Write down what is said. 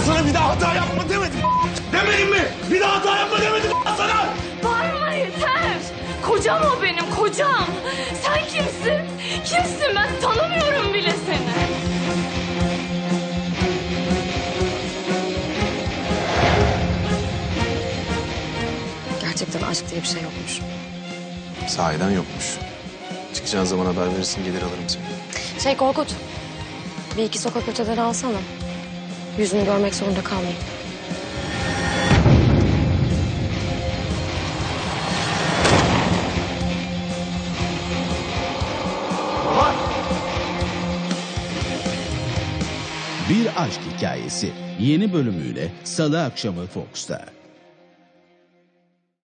Ben sana bir daha hata yapma demedim. Demedim mi? Bir daha hata yapma demedim sana. Bağırma yeter. Kocam o benim kocam. Sen kimsin? Kimsin ben tanımıyorum bile seni. Gerçekten aşk diye bir şey yokmuş. Sahiden yokmuş. Çıkacağın zaman haber verirsin gelir alırım seni. Şey Korkut. Bir iki sokak öteden alsana. Yüzünü görmek zorunda kalmayayım. Bir Aşk Hikayesi yeni bölümüyle Salı akşamı Fox'ta.